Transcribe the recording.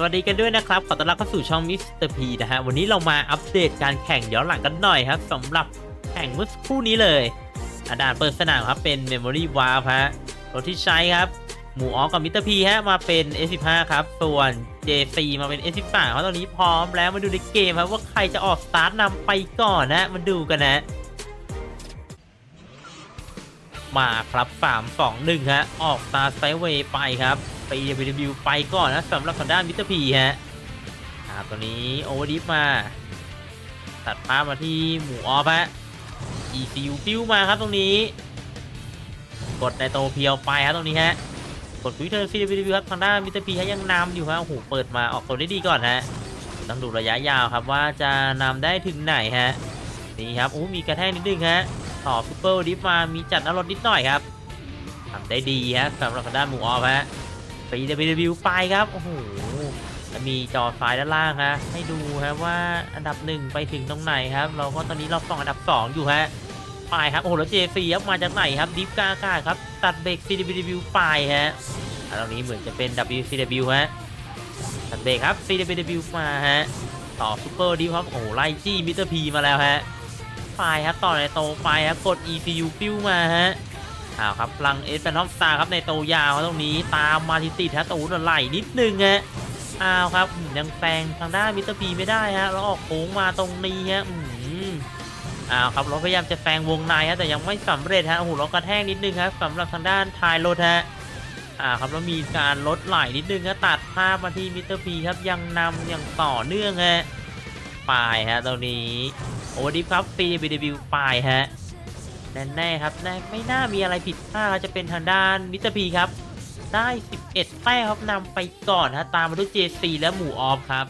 สวัสดีกันด้วยนะครับ ขอต้อนรับเข้าสู่ช่องมิสเตอร์พีนะฮะ วันนี้เรามาอัปเดตการแข่งย้อนหลังกันหน่อยครับสำหรับแข่งเมื่อสักครู่นี้เลยอาดานเปิดสนามครับเป็น Memory w a r p ฮะรถที่ใช้ครับ หมูออฟกับมิสเตอร์พีฮะมาเป็น S15 ครับ ส่วน JC มาเป็น S13 เพราะตอนนี้พร้อมแล้วมาดูในเกมครับว่าใครจะออกสตาร์ทนำไปก่อนนะมาดูกันนะ มาครับ 3 2 1 ฮะ ออกตาไซเวย์ไปครับไป WW ไปก่อนนะสำหรับทางด้านมิสเตอร์พีฮะอ่าตัวนี้โอเวอร์ดิฟมา ตัดภาพมาที่หมูออฟฮะ ECU ปิ้วมาครับตรงนี้ กดในโตเพียวไปครับตรงนี้ฮะ กดวิเทอร์ CW ครับทางด้านมิสเตอร์พีฮะยังนำอยู่ฮะโอ้โหเปิดมาออกตัวได้ดีก่อนฮะต้องดูระยะยาวครับว่าจะนำได้ถึงไหนฮะนี่ครับโอ้มีกระแทกนิดนึงฮะ ต่อซูเปอร์ดิฟมามีจัดน้ำรถนิดหน่อยครับทำได้ดีฮะสำหรับทางด้านหมูออฟฮะไป WW ไปครับ โอ้โหแล้วมีจอไฟด้านล่างฮะให้ดูฮะว่าอันดับหนึ่งไปถึงตรงไหนครับ เราก็ตอนนี้เราส่องอันดับ 2 อยู่ฮะไปครับ โอ้โห แล้ว JC ครับมาจากไหนครับดิฟกากาครับ ตัดเบรก CW ไปฮะอันตรงนี้เหมือนจะเป็น WCW ฮะตัดเบรกครับ CW มาฮะต่อซูเปอร์ดิฟครับโอ้โหไล่จี้มิสเตอร์พีมาแล้วฮะ ไปครับต่อในโตไปครับกด ECU ปิ้วมาฮะอ้าวครับพลังเอสเป็นท็อปสตาร์ครับในโตยาวตรงนี้ตามมาติดติดฮะตูนไหลนิดนึงฮะอ้าวครับยังแซงทางด้านมิสเตอร์พีไม่ได้ฮะแล้วออกโค้งมาตรงนี้ฮะอืมอ้าวครับเราพยายามจะแซงวงในฮะแต่ยังไม่สำเร็จฮะโอ้โหเรากระแทกนิดนึงครับสำหรับทางด้านท้ายรถฮะอ่าครับแล้วมีการลดไหลนิดนึงฮะตัดภาพมาที่มิสเตอร์พีครับยังนำอย่างต่อเนื่องฮะ ไปฮะตรงนี้โอ้ดิฟครับ CBW ไฟล์ฮะแน่ๆครับแน่ไม่น่ามีอะไรผิดพลาดจะเป็นทางด้านมิสเตอร์พีครับ ได้ 11แต้มครับนำไปก่อนฮะตามมาด้วย JC และหมู่ออฟครับ